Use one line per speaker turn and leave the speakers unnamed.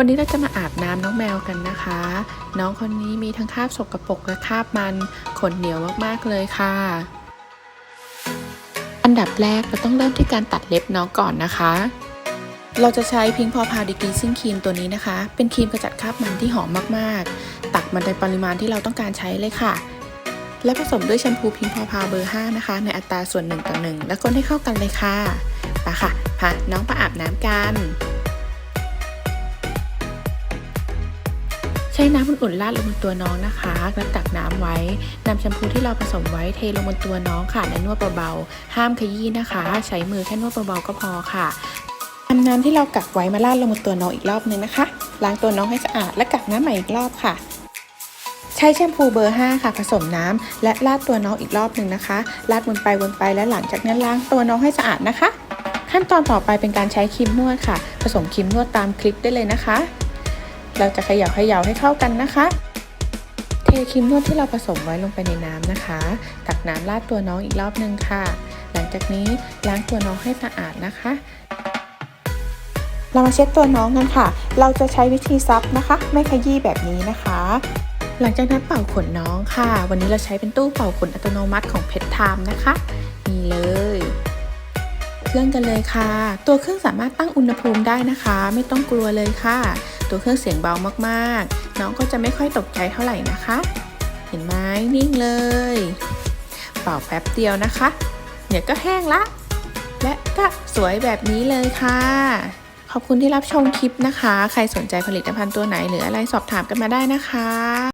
วันนี้เราจะมาอาบน้ำน้องแมวกันนะคะ น้องคนนี้มีทั้งคราบสกปรกและคราบมันขนเหนียวมากๆเลยค่ะ อันดับแรกเราต้องเริ่มที่การตัดเล็บน้องก่อนนะคะ เราจะใช้พิงพอพาวดิกรีซิ่งครีมตัวนี้นะคะ เป็นครีมกระจัดคราบมันที่หอมมากๆ ตักมันในปริมาณที่เราต้องการใช้เลยค่ะ และผสมด้วยแชมพูพิงพอพาวเบอร์ 5 นะคะ ในอัตราส่วน1ต่อ1และคนให้เข้ากันเลยค่ะไปค่ะพาน้องไปอาบน้ำกัน ช้น้ำอุ่นๆราดลงบนตัวน้องนะคะแล้วตักน้ำไว้นำแชมพูที่เราผสมไว้เทลงบนตัวน้องค่ะและนวดเบาๆ ห้ามขยี้นะคะ ใช้มือแค่นวดเบาๆก็พอค่ะนำน้ำที่เรากักไว้มาราดลงบนตัวน้องอีกรอบนึงนะคะ ล้างตัวน้องให้สะอาดและกักน้ำใหม่อีกรอบค่ะ ใช้แชมพูเบอร์ 5 ค่ะ ผสมน้ำและราดตัวน้องอีกรอบหนึ่งนะคะราดวนไปวนไปและหลังจากนั้นล้างตัวน้องให้สะอาดนะคะ ขั้นตอนต่อไปเป็นการใช้ครีมนวดค่ะ ผสมครีมนวดตามคลิปได้เลยนะคะ เราจะเขย่าเขย่าให้เข้ากันนะคะ เทครีมนวดที่เราผสมไว้ลงไปในน้ำนะคะ ตักน้ำราดตัวน้องอีกรอบหนึ่งค่ะ หลังจากนี้ล้างตัวน้องให้สะอาดนะคะ เรามาเช็ดตัวน้องกันค่ะ เราจะใช้วิธีซับนะคะ ไม่ขยี้แบบนี้นะคะหลังจากนั้นเป่าขนน้องค่ะ วันนี้เราใช้เป็นตู้เป่าขนอัตโนมัติของเพชรไทม์นะคะนี่เลย เครื่องกันเลยค่ะ ตัวเครื่องสามารถตั้งอุณหภูมิได้นะคะ ไม่ต้องกลัวเลยค่ะ ตัวเครื่องเสียงเบามากๆ น้องก็จะไม่ค่อยตกใจเท่าไหร่นะคะ เห็นไหมนิ่งเลย เป่าแป๊บเดียวนะคะ เดี๋ยวก็แห้งละ และก็สวยแบบนี้เลยค่ะขอบคุณที่รับชมคลิปนะคะ ใครสนใจผลิตภัณฑ์ตัวไหนหรืออะไรสอบถามกันมาได้นะคะ